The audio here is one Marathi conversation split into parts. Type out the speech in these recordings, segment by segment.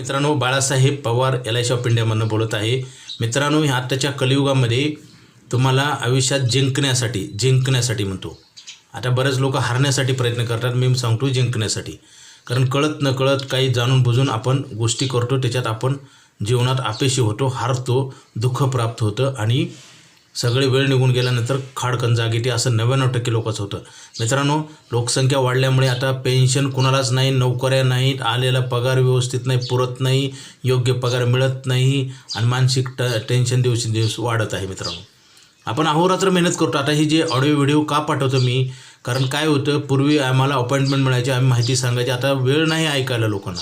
मित्रांनो Balasaheb Pawar L I C of इंडियामधनं बोलत आहे. मित्रांनो ह्या आत्ताच्या कलियुगामध्ये तुम्हाला आयुष्यात जिंकण्यासाठी जिंकण्यासाठी म्हणतो. आता बरेच लोक हारण्यासाठी प्रयत्न करतात मी सांगतो जिंकण्यासाठी. कारण कळत न कळत काही जाणून बुजून आपण गोष्टी करतो त्याच्यात आपण जीवनात अपेशी होतो हारतो दुःख प्राप्त होतं आणि सगळे वेळ निघून गेल्यानंतर खाडकन जागेटी असं नव्याण्णव टक्के लोकांचं होतं. मित्रांनो लोकसंख्या वाढल्यामुळे आता पेन्शन कुणालाच नाही नोकऱ्या नाहीत आलेला पगार व्यवस्थित नाही पुरत नाही योग्य पगार मिळत नाही आणि मानसिक ट टेन्शन दिवसेंदिवस वाढत आहे मित्रांनो. आपण अहोरात्र मेहनत करतो. आता ही जे ऑडिओ व्हिडिओ का पाठवतो मी? कारण काय होतं पूर्वी आम्हाला अपॉइंटमेंट मिळायची आम्ही माहिती सांगायची. आता वेळ नाही ऐकायला लोकांना.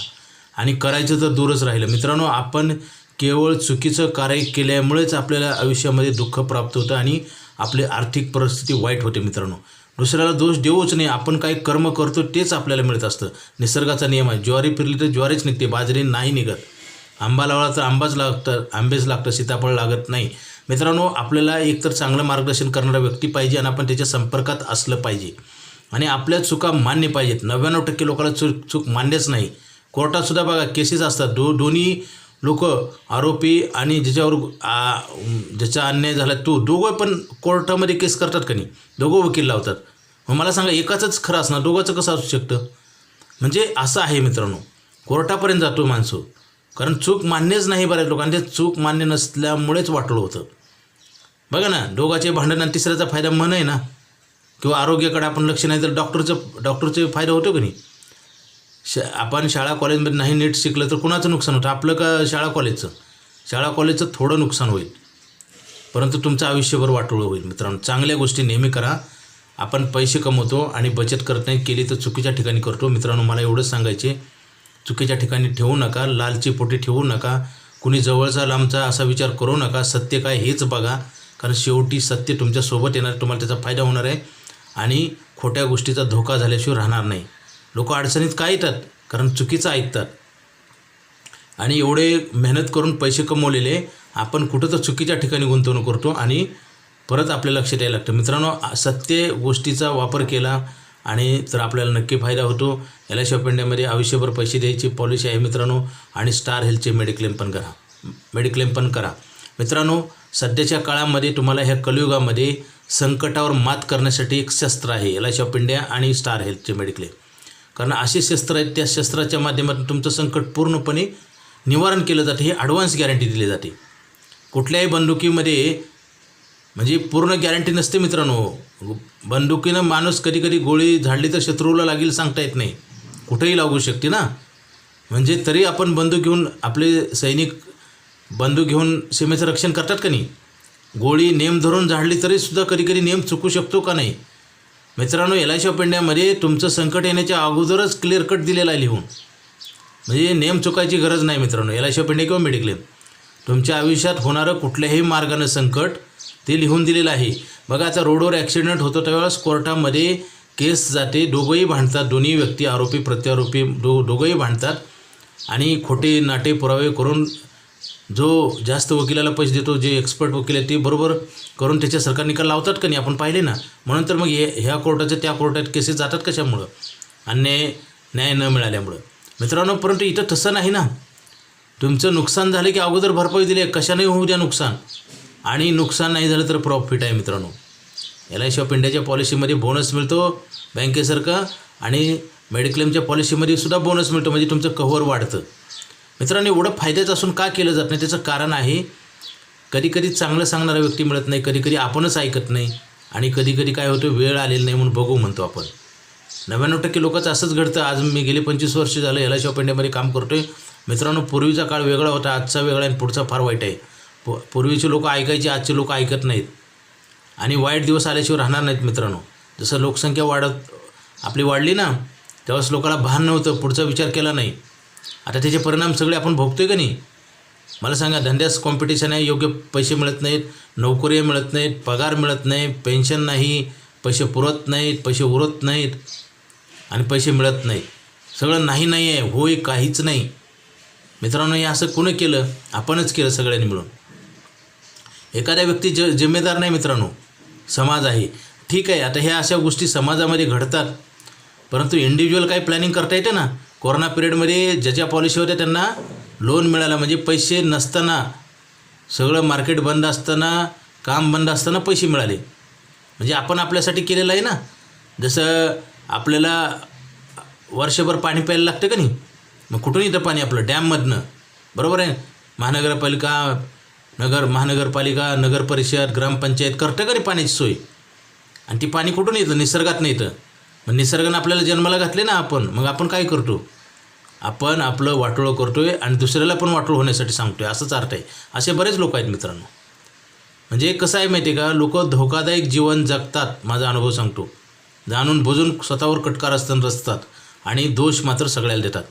आणि करायचं तर दूरच राहिलं. मित्रांनो आपण केवळ चुकीचं कार्य केल्यामुळेच आपल्याला आयुष्यामध्ये दुःख प्राप्त होतं आणि आपली आर्थिक परिस्थिती वाईट होते मित्रांनो. दुसऱ्याला दोष देऊच नाही. आपण काय कर्म करतो तेच आपल्याला मिळत असतं. निसर्गाचा नियम आहे. ज्वारी फिरली तर ज्वारीच निघते. बाजरी नाही निघत. आंबा लावला तर आंबाच लागतं. आंबेच लागतं. सीताफळ लागत नाही. मित्रांनो आपल्याला एकतर चांगलं मार्गदर्शन करणारा व्यक्ती पाहिजे आणि आपण त्याच्या संपर्कात असलं पाहिजे. आणि आपल्या चुका मान्य पाहिजेत. नव्याण्णव टक्के लोकांना चूक चूक मान्यच नाही. कोर्टातसुद्धा बघा केसेस असतात. दो दोन्ही लोक आरोपी आणि ज्याच्यावर ज्याचा अन्याय झाला तो दोघं पण कोर्टामध्ये केस करतात का नाही? दोघं वकील लावतात. मग मला सांगा एकाचंच खरं असणार दोघांचं कसं असू शकतं? म्हणजे असं आहे मित्रांनो कोर्टापर्यंत जातो माणसं. कारण चूक मान्यच नाही बऱ्याच लोकांना ते चूक मान्य नसल्यामुळेच वाटलं होतं. बघा ना दोघाचे भांडण आणि तिसऱ्याचा फायदा मन आहे ना? किंवा आरोग्याकडे आपण लक्ष नाही तर डॉक्टरचं डॉक्टरचे फायदा होतो की नाही? श आपण शाळा कॉलेजमध्ये नाही नीट शिकलं तर कुणाचं नुकसान होतं? आपलं का शाळा कॉलेजचं? शाळा कॉलेजचं थोडं नुकसान होईल. परंतु तुमचं आयुष्यभर वाटोळं होईल मित्रांनो. चांगल्या गोष्टी नेहमी करा. आपण पैसे कमवतो आणि बचत करत नाही केली तर चुकीच्या ठिकाणी करतो. मित्रांनो मला एवढंच सांगायचे. चुकीच्या ठिकाणी ठेवू नका लालची पोटी ठेवू नका कुणी जवळचा लांबचा असा विचार करू नका. सत्य काय हेच बघा. कारण शेवटी सत्य तुमच्यासोबत येणार तुम्हाला त्याचा फायदा होणार आहे. आणि खोट्या गोष्टीचा धोका झाल्याशिवाय राहणार नाही. लोक अडचणीत का येतात? कारण चुकीचं ऐकतात. आणि एवढे मेहनत करून पैसे कमवलेले आपण कुठं तर चुकीच्या ठिकाणी गुंतवणूक करतो आणि परत आपल्या लक्षात यायला लागतं. मित्रांनो सत्य गोष्टीचा वापर केला आणि तर आपल्याला नक्की फायदा होतो. एल आय सी इंडियामध्ये आयुष्यभर पैसे द्यायची पॉलिसी आहे मित्रांनो. आणि स्टार हेल्थचे मेडिक्लेम पण करा. मेडिक्लेम पण करा. मित्रांनो सध्याच्या काळामध्ये तुम्हाला ह्या कलियुगामध्ये संकटावर मात करण्यासाठी एक शस्त्र आहे. एल आय इंडिया आणि स्टार हेल्थचे मेडिक्लेम कारण असे शस्त्र आहेत त्या शस्त्राच्या माध्यमातून तुमचं संकट पूर्णपणे निवारण केलं जातं हे ॲडव्हान्स गॅरंटी दिली जाते. कुठल्याही बंदुकीमध्ये म्हणजे पूर्ण गॅरंटी नसते मित्रांनो. बंदुकीनं माणूस कधी कधी गोळी झाडली तर शत्रूला लागेल सांगता येत नाही. कुठेही लागू शकते ना. म्हणजे तरी आपण बंदूक घेऊन आपले सैनिक बंदूक घेऊन सीमेचं रक्षण करतात का नाही? गोळी नेम धरून झाडली तरीसुद्धा कधी कधी नेम चुकू शकतो का नाही? मित्रांनो एल शॉप इंडियामध्ये तुमचं संकट येण्याच्या अगोदरच क्लिअर कट दिलेला आहे लिहून. म्हणजे नेम चुकायची गरज नाही मित्रांनो एल शॉप इंडिया किंवा मेडिक्लेम तुमच्या आयुष्यात होणारं कुठल्याही मार्गानं संकट ते लिहून दिलेलं आहे. बघा आता रोडवर ॲक्सिडेंट होतो त्यावेळेस कोर्टामध्ये केस जाते दोघंही भांडतात दोन्ही व्यक्ती आरोपी प्रत्यारोपी दो दोघंही भांडतात. आणि खोटे नाटे पुरावे करून जो जास्त वकिलाला पैसे देतो जे एक्सपर्ट वकील आहेत ते बरोबर करून त्याच्या सरकार निकाल लावतात का नाही आपण पाहिले ना. म्हणून तर मग हे ह्या कोर्टाच्या त्या कोर्टात केसेस जातात कशामुळं? अन्याय न्याय न मिळाल्यामुळं. मित्रांनो परंतु इथं तसं नाही ना. तुमचं नुकसान झालं की अगोदर भरपाई दिली आहे कशाने होऊ द्या नुकसान. आणि नुकसान नाही झालं तर प्रॉफिट आहे मित्रांनो. एल आय सी ऑफ इंडियाच्या पॉलिसीमध्ये बोनस मिळतो बँकेसारखा आणि मेडिक्लेमच्या पॉलिसीमध्ये सुद्धा बोनस मिळतो. म्हणजे तुमचं कव्हर वाढतं. मित्रांनो एवढं फायद्याचं असून का केलं जात नाही? त्याचं कारण आहे कधी कधी चांगलं सांगणारा व्यक्ती मिळत नाही कधी कधी आपणच ऐकत नाही आणि कधी कधी काय होतं वेळ आलेली नाही म्हणून बघू म्हणतो आपण. नव्याण्णव टक्के लोकांचं असंच घडतं. आज मी गेले पंचवीस वर्ष झालं एल आय ऑफ इंडियामध्ये काम करतो आहे मित्रांनो पूर्वीचा काळ वेगळा होता आजचा वेगळा आणि पुढचा फार वाईट आहे. पू पूर्वीचे लोक ऐकायचे आजचे लोक ऐकत नाहीत. आणि वाईट दिवस आल्याशिवाय राहणार नाहीत मित्रांनो. जसं लोकसंख्या वाढत आपली वाढली ना तेव्हाच लोकांना भान नव्हतं पुढचा विचार केला नाही. आता त्याचे परिणाम सगळे आपण भोगतोय का नाही? मला सांगा धंद्यास कॉम्पिटिशन आहे योग्य पैसे मिळत नाहीत नोकरी मिळत नाहीत पगार मिळत नाही पेन्शन नाही पैसे पुरत नाहीत पैसे उरत नाहीत आणि पैसे मिळत नाहीत. सगळं नाही नाही आहे होय काहीच नाही. मित्रांनो हे असं कोणी केलं? आपणच केलं सगळ्यांनी मिळून. एखाद्या व्यक्ती ज जिम्मेदार नाही मित्रांनो. समाज आहे. ठीक आहे आता ह्या अशा गोष्टी समाजामध्ये घडतात. परंतु इंडिव्हिज्युअल काही प्लॅनिंग करता येते ना? कोरोना पिरियडमध्ये ज्याच्या पॉलिसी होत्या त्यांना लोन मिळाला. म्हणजे पैसे नसताना सगळं मार्केट बंद असताना काम बंद असताना पैसे मिळाले. म्हणजे आपण आपल्यासाठी केलेलं आहे ना. जसं आपल्याला वर्षभर पाणी प्यायला लागतं का नाही? मग कुठून येतं पाणी आपलं? डॅममधनं. बरोबर आहे? महानगरपालिका नगर महानगरपालिका नगर परिषद ग्रामपंचायत करतं का नाही पाण्याची सोय? आणि ती पाणी कुठून येतं? निसर्गात नाही येतं. मग निसर्गानं आपल्याला जन्माला घातले ना आपण मग आपण काय करतो? आपण आपलं वाटोळं करतोय आणि दुसऱ्याला पण वाटोळ होण्यासाठी सांगतोय असंच अर्थ आहे. असे बरेच लोक आहेत मित्रांनो. म्हणजे कसं आहे माहिती आहे का? लोक धोकादायक जीवन जगतात माझा अनुभव सांगतो. जाणून बुजून स्वतःवर कटकार असताना रचतात आणि दोष मात्र सगळ्याला देतात.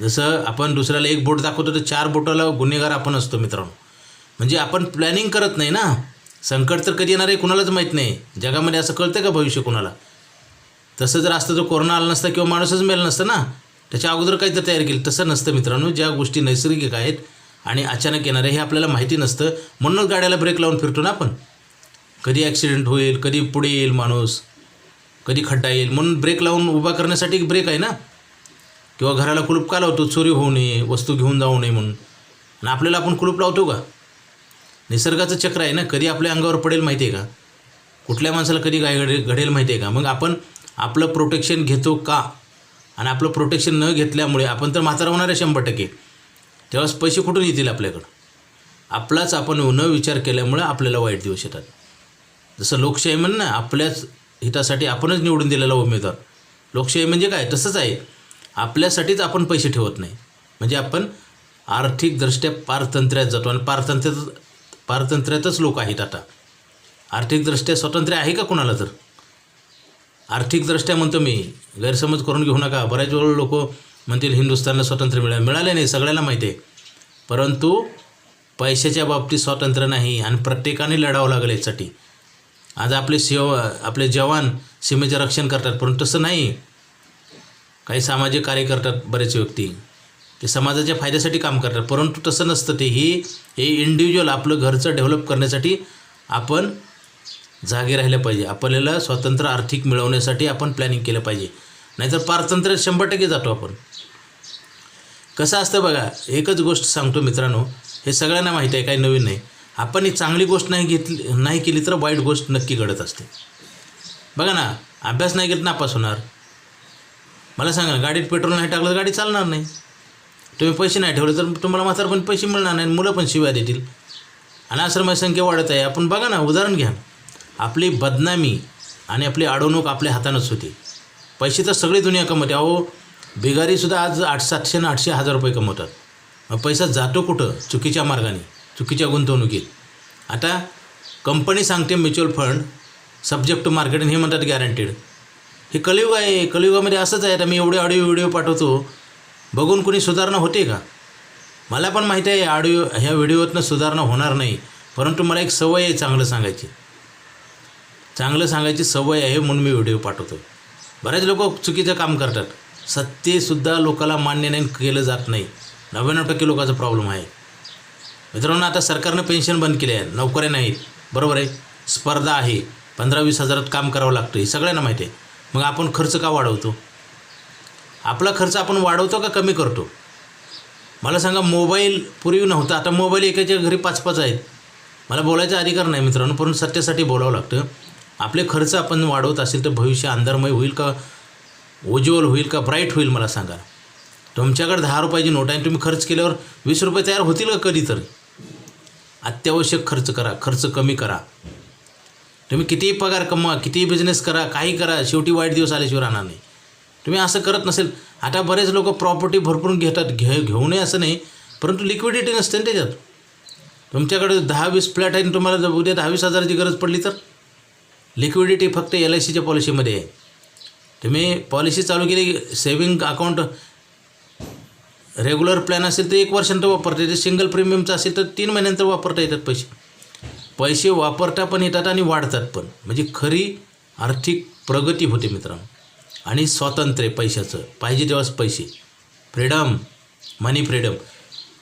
जसं आपण दुसऱ्याला एक बोट दाखवतो तर चार बोटाला गुन्हेगार आपण असतो मित्रांनो. म्हणजे आपण प्लॅनिंग करत नाही ना. संकट तर कधी येणार आहे कुणालाच माहीत नाही. जगामध्ये असं कळतं का भविष्य कुणाला? तसं जर असतं तर कोरोना आला नसता किंवा माणूसच मेला नसतं ना. त्याच्या अगोदर काहीतरी तयार केलं. तसं नसतं मित्रांनो. ज्या गोष्टी नैसर्गिक आहेत आणि अचानक येणारे हे आपल्याला माहिती नसतं. म्हणूनच गाड्याला ब्रेक लावून फिरतो ना आपण. कधी ॲक्सिडेंट होईल कधी पुढे येईल माणूस कधी खड्डा येईल. म्हणून ब्रेक लावून उभा करण्यासाठी एक ब्रेक आहे ना. किंवा घराला कुलूप का लावतो? चोरी होऊ नये वस्तू घेऊन जाऊ नये म्हणून. आणि आपल्याला आपण कुलूप लावतो का? निसर्गाचं चक्र आहे ना. कधी आपल्या अंगावर पडेल माहिती आहे का? कुठल्या माणसाला कधी काय घडेल घडेल माहिती आहे का? मग आपण आपलं प्रोटेक्शन घेतो का? आणि आपलं प्रोटेक्शन न घेतल्यामुळे आपण तर म्हातारा होणार आहे शंभर टक्के. तेव्हाच पैसे कुठून येतील आपल्याकडं आपलाच आपण न विचार केल्यामुळे आपल्याला वाईट दिवस येतात. जसं लोकशाही म्हण ना आपल्याच हितासाठी आपणच निवडून दिलेला उमेदवार. लोकशाही म्हणजे काय? तसंच आहे. आपल्यासाठीच आपण पैसे ठेवत नाही. म्हणजे आपण आर्थिकदृष्ट्या पारतंत्र्यात जातो आणि पारतंत्र्यात पारतंत्र्यातच लोक आहेत आता. आर्थिकदृष्ट्या स्वातंत्र्य आहे का कुणाला तर? आर्थिकदृष्ट्या म्हणतो मी गैरसमज करून घेऊ नका. बऱ्याच वेळ लोक म्हणतील हिंदुस्थानला स्वातंत्र्य मिळालं. मिळाले नाही सगळ्याला माहिती आहे. परंतु पैशाच्या बाबतीत स्वातंत्र्य नाही आणि प्रत्येकाने लढावं लागेल यासाठी. आज आपले सेव आपले जवान सीमेचे रक्षण करतात परंतु तसं नाही. काही सामाजिक कार्य करतात बरेच व्यक्ती. ते समाजाच्या फायद्यासाठी काम करतात परंतु तसं नसतं ते. ही हे इंडिव्हिज्युअल आपलं घरचं डेव्हलप करण्यासाठी आपण जागे राहिलं पाहिजे. आपल्याला स्वतंत्र आर्थिक मिळवण्यासाठी आपण प्लॅनिंग केलं पाहिजे. नाहीतर पारतंत्र्य शंभर टक्के जातो आपण. कसं असतं बघा एकच गोष्ट सांगतो मित्रांनो हे सगळ्यांना माहिती आहे काही नवीन नाही. आपण ही चांगली गोष्ट नाही घेतली नाही केली तर वाईट गोष्ट नक्की घडत असते. बघा ना अभ्यास नाही केला नापास होणार. मला सांगा गाडीत पेट्रोल नाही टाकलं तर गाडी चालणार नाही. तुम्ही पैसे नाही ठेवले तर तुम्हाला म्हातारपणी पैसे मिळणार नाही मुलं पण शिव्या देतील. आणि आश्रमाची संख्या वाढत आहे. आपण बघा ना उदाहरण घ्या. आपली बदनामी आणि आपली अडवणूक आपल्या हातानंच होती. पैसे तर सगळी दुनिया कमवते. अहो भिगारीसुद्धा आज आठ सातशे आणि आठशे हजार रुपये कमवतात. मग पैसा जातो कुठं? चुकीच्या मार्गाने चुकीच्या गुंतवणुकीत. आता कंपनी सांगते mutual fund subject to marketing हे म्हणतात गॅरंटेड हे कलियुग आहे. कलियुगामध्ये असंच आहे. आता मी एवढे ऑडिओ व्हिडिओ पाठवतो. बघून कुणी सुधारणा होते का? मला पण माहिती आहे ऑडिओ ह्या व्हिडिओतनं सुधारणा होणार नाही. परंतु मला एक सवय आहे चांगलं सांगायची. चांगलं सांगायची सवय आहे म्हणून मी व्हिडिओ पाठवतो बरेच लोक चुकीचं काम करतात. सत्यसुद्धा लोकाला मान्य नाही केलं जात नाही. नव्याण्णव टक्के लोकांचा प्रॉब्लेम आहे. मित्रांनो आता सरकारनं पेन्शन बंद केले आहे नोकऱ्या नाहीत. बरोबर आहे? स्पर्धा आहे. पंधरा वीस हजारात काम करावं लागतं. हे सगळ्यांना माहिती आहे. मग आपण खर्च का वाढवतो? आपला खर्च आपण वाढवतो का कमी करतो? मला सांगा मोबाईल पूर्वी नव्हता. आता मोबाईल एकाच्या घरी पाच पाच आहेत. मला बोलायचा अधिकार नाही मित्रांनो परंतु सत्यासाठी बोलावं लागतं. आपले खर्च आपण वाढवत असेल तर भविष्य अंधारमय होईल का? उज्ज्वल होईल का? ब्राईट होईल मला सांगा. तुमच्याकडे दहा रुपयाची नोट आहे आणि तुम्ही खर्च केल्यावर वीस रुपये तयार होतील का कधी तर? अत्यावश्यक खर्च करा खर्च कमी करा. तुम्ही कितीही पगार कमवा कितीही बिझनेस करा काही करा शेवटी वाईट दिवस आल्याशिवाय राहणार नाही. तुम्ही असं करत नसेल आता बरेच लोक प्रॉपर्टी भरपूर घेतात घे घेऊ नये असं नाही परंतु लिक्विडिटी नसते ना त्याच्यात. तुमच्याकडे दहा वीस फ्लॅट आहे आणि तुम्हाला जर उद्या दहा वीस हजाराची गरज पडली तर? लिक्विडिटी फक्त एल आय सीच्या पॉलिसीमध्ये आहे. तुम्ही पॉलिसी चालू केली सेविंग अकाउंट रेग्युलर प्लॅन असेल तर एक वर्षानंतर वापरता येते. सिंगल प्रीमियमचं असेल तर तीन महिन्यानंतर वापरता येतात पैसे. पैसे वापरता पण येतात आणि वाढतात पण. म्हणजे खरी आर्थिक प्रगती होते मित्रांनो. आणि स्वातंत्र्य पैशाचं. पाहिजे तेव्हाच पैसे. फ्रीडम मनी फ्रीडम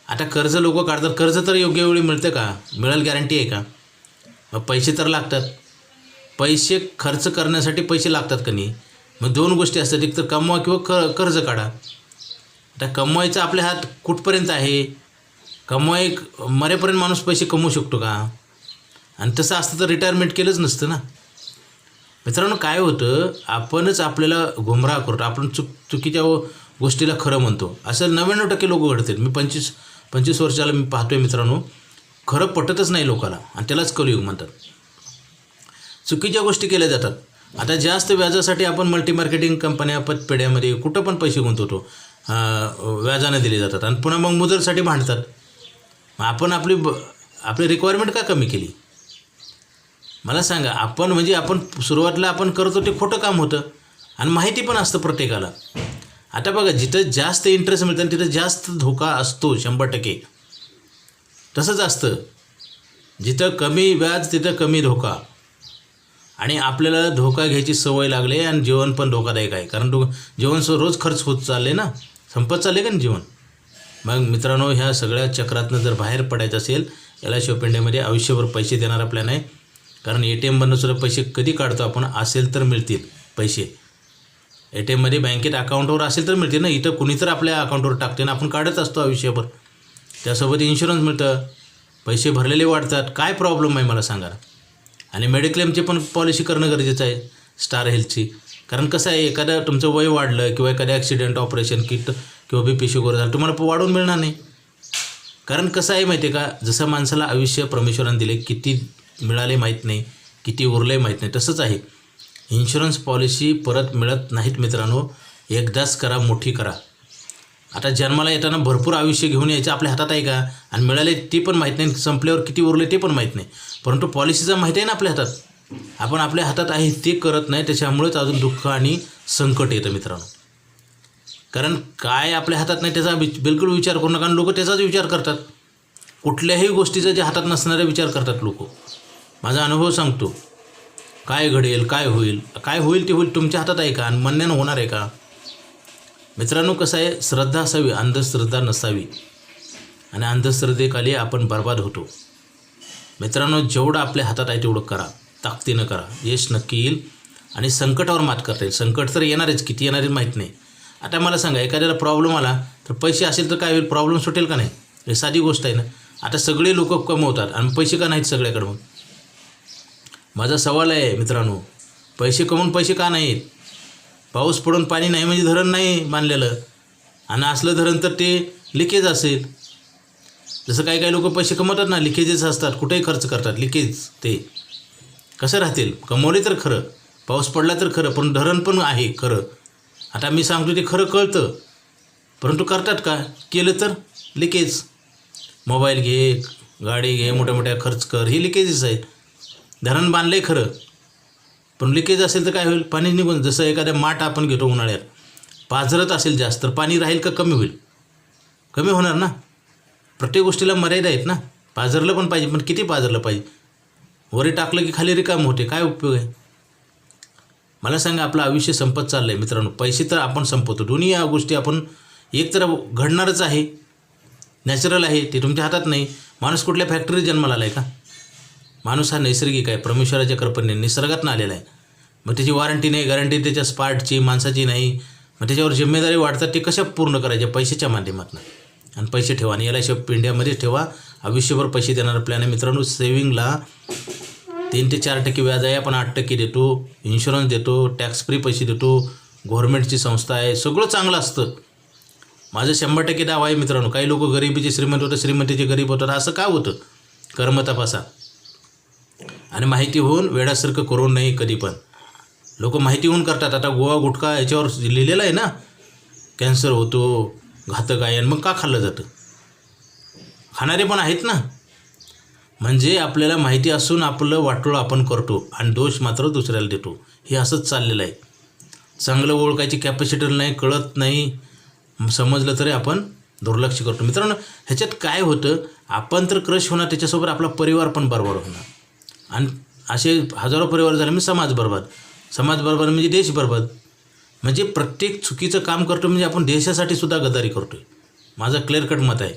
आता कर्ज लोक काढतात. कर्ज तर योग्य वेळी मिळतं का? मिळेल गॅरंटी आहे का? मग पैसे तर लागतात. पैसे खर्च करण्यासाठी पैसे लागतात का नाही? मग दोन गोष्टी असतात. एक तर कमवा किंवा क कर्ज काढा. आता कमवायचं आपले हात कुठपर्यंत आहे? कमवाय मरेपर्यंत माणूस पैसे कमवू शकतो का? आणि तसं असतं तर रिटायरमेंट केलंच नसतं ना. मित्रांनो काय होतं? आपणच आपल्याला गुमराह करतो. आपण चुक चुकीच्या गोष्टीला खरं म्हणतो. असं नव्याण्णव टक्के लोक घडतात. मी पंचवीस पंचवीस वर्षाला मी पाहतोय मित्रांनो. खरं पटतच नाही लोकाला. आणि त्यालाच कलयुग म्हणतात. चुकीच्या गोष्टी केल्या जातात. आता जास्त व्याजासाठी आपण मल्टी मार्केटिंग कंपन्या पतपेढ्यामध्ये कुठं पण पैसे गुंतवतो. व्याजानं व्याजाने दिले जातात. आणि पुन्हा मग मुदलसाठी भांडतात. मग आपण आपली ब आपली रिक्वायरमेंट का कमी केली? मला सांगा आपण म्हणजे आपण सुरुवातीला आपण करतो ते खोटं काम होतं. आणि माहिती पण असतं प्रत्येकाला. आता बघा जिथं जास्त इंटरेस्ट मिळतं तिथं जास्त धोका असतो शंभर टक्के. तसंच असतं. जिथं कमी व्याज तिथं कमी धोका. आणि आपल्याला धोका घ्यायची सवय लागली आणि जीवन पण धोकादायक आहे. कारण तो जीवन स- रोज खर्च होत चालले ना. संपत चालले का ना जीवन मग मित्रांनो ह्या सगळ्या चक्रातनं जर बाहेर पडायचं असेल याला शॉप आयुष्यभर पैसे देणारा प्लॅन आहे. कारण ए टी एममधनं सुद्धा पैसे कधी काढतो आपण? असेल तर मिळतील पैसे. ए टी एममध्ये बँकेत अकाउंटवर असेल तर मिळतील ना. इथं कुणी तर आपल्या अकाउंटवर टाकते ना आपण काढत असतो आयुष्यभर. त्यासोबत इन्शुरन्स मिळतं. पैसे भरलेले वाढतात. काय प्रॉब्लेम आहे मला सांगा आणि मेडिक्लेमची पण पॉलिसी करणं गरजेचं आहे स्टार हेल्थची कारण कसं आहे एखादं तुमचं वय वाढलं किंवा एखादं ॲक्सिडेंट ऑपरेशन किट किंवा बी पी शुगर झालं तुम्हाला वाढून वाढवून मिळणार नाही. कारण कसं आहे माहिती आहे का जसं माणसाला आयुष्य परमेश्वराने दिले किती मिळाले माहीत नाही किती उरले माहीत नाही तसंच आहे. इन्शुरन्स पॉलिसी परत मिळत नाहीत मित्रांनो एकदाच करा मोठी करा. आता जन्माला येताना भरपूर आयुष्य घेऊन यायचं आपल्या हातात आहे का? आणि मिळाले ते पण माहीत नाही. संपल्यावर किती उरले ते पण माहीत नाही. परंतु पॉलिसीचं माहिती आहे ना आपल्या हातात? आपण आपल्या हातात आहे ते करत नाही. त्याच्यामुळेच अजून दुःख आणि संकट येतं मित्रांनो. कारण काय आपल्या हातात नाही त्याचा वि बिलकुल विचार करू नका. कारण लोक त्याचाच विचार करतात. कुठल्याही गोष्टीचा जे हातात नसणारे विचार करतात लोक. माझा अनुभव सांगतो. काय घडेल काय होईल? काय होईल ते होईल तुमच्या हातात आहे का? आणि म्हणण्यानं होणार आहे का? मित्रांनो कसं आहे? श्रद्धा असावी अंधश्रद्धा नसावी. आणि अंधश्रद्धेखाली आपण बर्बाद होतो. मित्रांनो जेवढं आपल्या हातात आहे तेवढं करा. ताकदीनं करा. यश नक्की येईल आणि संकटावर मात करता येईल. संकट तर येणारच किती येणार माहीत नाही. आता मला सांगा एखाद्याला प्रॉब्लेम आला तर पैसे असेल तर काय होईल? प्रॉब्लेम सुटेल का नाही? हे साधी गोष्ट आहे ना. आता सगळे लोक कमवतात आणि पैसे का नाहीत सगळ्याकडे मग? माझा सवाल आहे मित्रांनो पैसे कमवून पैसे का नाहीत? पाऊस पडून पाणी नाही म्हणजे धरण नाही बांधलेलं. आणि असलं धरण तर ते लिकेज असेल. जसं काही काही लोक पैसे कमवतात ना लिकेजेस असतात. कुठेही खर्च करतात लिकेज ते. कसं राहतील? कमवले तर खरं. पाऊस पडला तर खरं पण धरण पण आहे खरं. आता मी सांगतो ते खरं कळतं. परंतु करतात का? केलं तर लिकेज. मोबाईल घे गाडी घे मोठ्या मोठ्या खर्च कर ही लिकेजेस आहेत धरण बांधलं आहे खरं. पण लिकेज असेल तर काय होईल? पाणी निघून जसं एखाद्या माठ आपण घेतो उन्हाळ्यात पाझरत असेल जास्त तर पाणी राहील का कमी होईल? कमी होणार ना? प्रत्येक गोष्टीला मर्यादा आहेत ना? पाझरलं पण पाहिजे पण किती पाझरलं पाहिजे? वरी टाकलं की खाली रिकाम होते काय उपयोग आहे? मला सांगा आपलं आयुष्य संपत चाललं आहे मित्रांनो. पैसे तर आपण संपवतो. दोन्ही या गोष्टी आपण एक तर घडणारच आहे. नॅचरल आहे ते तुमच्या हातात नाही. माणूस कुठल्या फॅक्टरीत जन्माला आला आहे का? माणूस हा नैसर्गिक आहे. परमेश्वराच्या कृपेने निसर्गातनं आलेला आहे. मग त्याची वॉरंटी नाही गॅरंटी त्याच्या स्पार्टची माणसाची नाही. मग त्याच्यावर जिम्मेदारी वाढतात ते कशा पूर्ण करायच्या पैशाच्या माध्यमातून. आणि पैसे ठेवा. आणि याला शॉप इंडियामध्येच ठेवा. आयुष्यभर पैसे देणारा प्लॅन आहे. मित्रांनो सेविंगला तीन ते चार टक्के व्याज आहे. आपण आठ टक्के देतो. इन्शुरन्स देतो. टॅक्स फ्री पैसे देतो. गव्हर्मेंटची संस्था आहे. सगळं चांगलं असतं. माझं शंभर टक्के दावा आहे मित्रांनो. काही लोक गरिबीचे श्रीमंत होतं श्रीमंतीचे गरीब होतात. असं का होतं? कर्म तपासा. आणि माहिती होऊन वेळासारखं करू नाही कधी पण. लोक माहिती होऊन करतात. आता गोवा गुटखा याच्यावर लिहिलेलं आहे ना? कॅन्सर होतो घातक आहे आणि मग का खाल्लं जातं? खाणारे पण आहेत ना? म्हणजे आपल्याला माहिती असून आपलं वाटोळं आपण करतो आणि दोष मात्र दुसऱ्याला देतो. हे असंच चाललेलं आहे. चांगलं ओळखायची कॅपॅसिटी नाही कळत नाही. समजलं तरी आपण दुर्लक्ष करतो. मित्रांनो ह्याच्यात काय होतं? आपण तर क्रश होणार त्याच्यासोबत आपला परिवार पण बरोबर होणार. आणि असे हजारो परिवार झाले म्हणजे समाज बरबाद. समाज बरबाद म्हणजे देश बरबाद. म्हणजे प्रत्येक चुकीचं काम करतो म्हणजे आपण देशासाठी सुद्धा गद्दारी करतो आहे माझं क्लिअर कट मत आहे.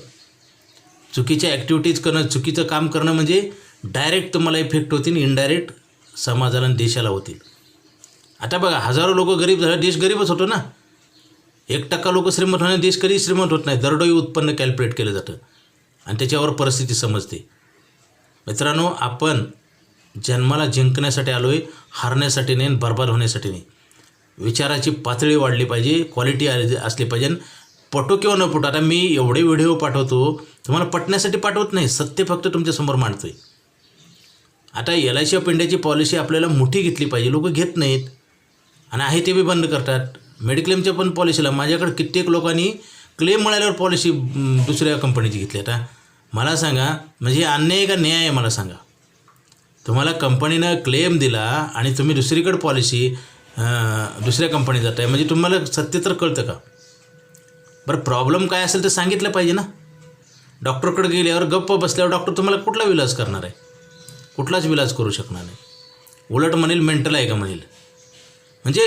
चुकीच्या ॲक्टिव्हिटीज करणं चुकीचं काम करणं म्हणजे डायरेक्ट तुम्हाला इफेक्ट होतील इनडायरेक्ट समाजाला आणि देशाला होतील. आता बघा हजारो लोक गरीब झाले देश गरीबच होतो ना. एक टक्का लोक श्रीमंत होणार देश कधी श्रीमंत होत नाही. दरडोई उत्पन्न कॅल्क्युलेट केलं जातं. आणि त्याच्यावर परिस्थिती समजते. मित्रांनो आपण जन्माला जिंकण्यासाठी आलो आहे हारण्यासाठी नाही आणि बरबाद होण्यासाठी नाही. विचाराची पातळी वाढली पाहिजे क्वालिटी असली पाहिजे आणि पटो किंवा न पटो आता मी एवढे व्हिडिओ पाठवतो तुम्हाला पटण्यासाठी पाठवत नाही सत्य फक्त तुमच्यासमोर मांडतोय. आता एल आय सी ऑफ इंडियाची पॉलिसी आपल्याला मोठी घेतली पाहिजे लोक घेत नाहीत. आणि आहे ते बी बंद करतात. मेडिक्लेमच्या पण पॉलिसीला माझ्याकडे कित्येक लोकांनी क्लेम मिळाल्यावर पॉलिसी दुसऱ्या कंपनीची घेतली. आता मला सांगा म्हणजे अन्याय का न्याय आहे मला सांगा. तुम्हाला कंपनीनं क्लेम दिला आणि तुम्ही दुसरीकडे पॉलिसी दुसऱ्या दुसऱ्या कंपनीत आहे म्हणजे तुम्हाला सत्य तर कळतं का? बरं प्रॉब्लेम काय असेल ते सांगितलं पाहिजे ना. डॉक्टरकडे गेल्यावर गप्प बसल्यावर डॉक्टर तुम्हाला कुठला विलाज करणार आहे? कुठलाच विलाज करू शकणार नाही. उलट म्हणेल मेंटल आहे का म्हणेल. म्हणजे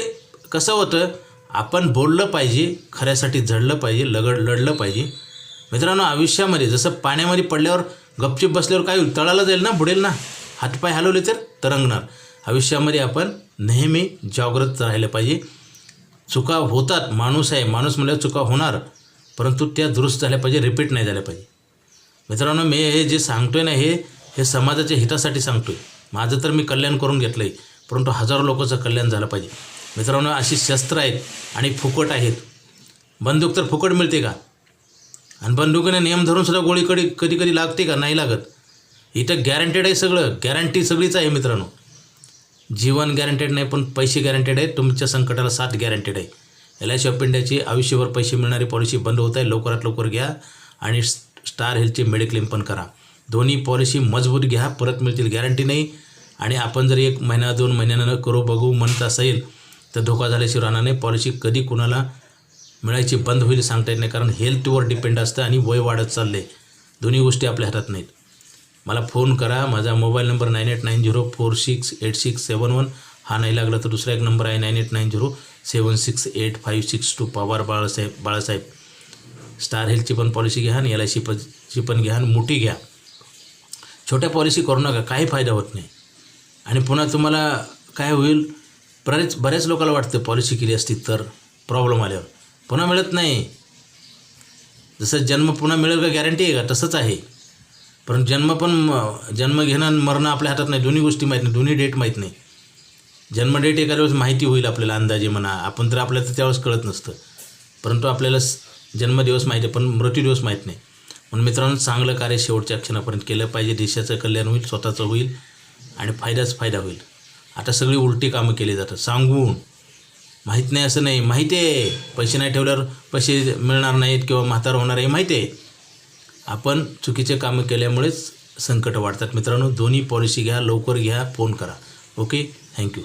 कसं होतं आपण बोललं पाहिजे खऱ्यासाठी झडलं पाहिजे लगड लढलं पाहिजे. मित्रांनो आयुष्यामध्ये जसं पाण्यामध्ये पडल्यावर गपचिप बसल्यावर काय तळाला जाईल ना बुडेल ना. हातपाय हलवले तर तरंगणार. आयुष्यामध्ये आपण नेहमी जागृत राहिलं पाहिजे. चुका होतात माणूस आहे. माणूस म्हणल्यावर चुका होणार परंतु त्या दुरुस्त झाल्या पाहिजे रिपीट नाही झाल्या पाहिजे. मित्रांनो मी हे जे सांगतोय ना हे हे समाजाच्या हितासाठी सांगतोय. माझं तर मी कल्याण करून घेतलं आहे परंतु हजारो लोकांचं कल्याण झालं पाहिजे. मित्रांनो अशी शस्त्र आहेत आणि फुकट आहेत. बंदूक तर फुकट मिळते का? आणि बंदुकीने नियम धरून सुद्धा गोळी कधी कधी कधी लागते का? नाही लागत. इथं गॅरंटेड आहे सगळं. गॅरंटी सगळीच आहे मित्रांनो. जीवन गॅरंटेड नाही पण पैसे गॅरंटेड आहे तुमच्या संकटाला साथ गॅरंटेड आहे. एल आय सी ऑफ इंडियाची आयुष्यभर पैसे मिळणारी पॉलिसी बंद होत आहे. लवकरात लवकर घ्या आणि स्टार हेल्थचे मेडिक्लेम पण करा. दोन्ही पॉलिसी मजबूत घ्या. परत मिळतील गॅरंटी नाही. आणि आपण जर एक महिना दोन महिन्यानं करू बघू म्हणत असेल तर धोका झाल्याशिवाय राहणार नाही. पॉलिसी कधी कुणाला मिळायची बंद होईल सांगता येत नाही. कारण हेल्थवर डिपेंड असतं आणि वय वाढत चाललं आहे दोन्ही गोष्टी आपल्या हातात नाहीत. मला फोन करा. माझा mobile number nine eight nine zero four six eight six seven one. हा नाही लागला तर दुसरा एक नंबर आहे nine eight nine zero seven six eight five six two Pawar Balasaheb Balasaheb. Star हेल्थची पण पॉलिसी घ्या आणि एल आय सी ची पण घ्या आणि मोठी घ्या. छोट्या पॉलिसी करू नका काही फायदा होत नाही. आणि पुन्हा तुम्हाला काय होईल? बरेच बऱ्याच लोकांना वाटतं पॉलिसी केली असती तर प्रॉब्लेम आल्यावर. पुन्हा मिळत नाही. जसं जन्म पुन्हा मिळेल का गॅरंटी आहे का? तसंच आहे. पण जन्म पण म- जन्म घेणं आणि मरणं आपल्या हातात नाही. दोन्ही गोष्टी माहीत नाही. दोन्ही डेट माहीत नाही. जन्म डेट एखाद्या वेळेस माहिती होईल आपल्याला अंदाजे म्हणा. आपण तर आपल्याला तर त्यावेळेस कळत नसतं. परंतु आपल्याला जन्मदिवस माहिती आहे पण मृत्यूदिवस माहीत नाही. म्हणून मित्रांनो चांगलं कार्य शेवटच्या क्षणापर्यंत केलं पाहिजे. देशाचं कल्याण होईल स्वतःचं होईल आणि फायदाच फायदा होईल. आता सगळी उलटी कामं केली जातात. सांगून. माहीत नाही असं नाही. माहिती आहे. पैसे नाही ठेवल्यावर पैसे मिळणार नाहीत किंवा म्हातार होणार आहे. माहिती आहे. आपण चुकीचे कामं केल्यामुळेच संकट वाढतात. मित्रांनो दोन्ही पॉलिसी घ्या लवकर घ्या फोन करा. Okay thank you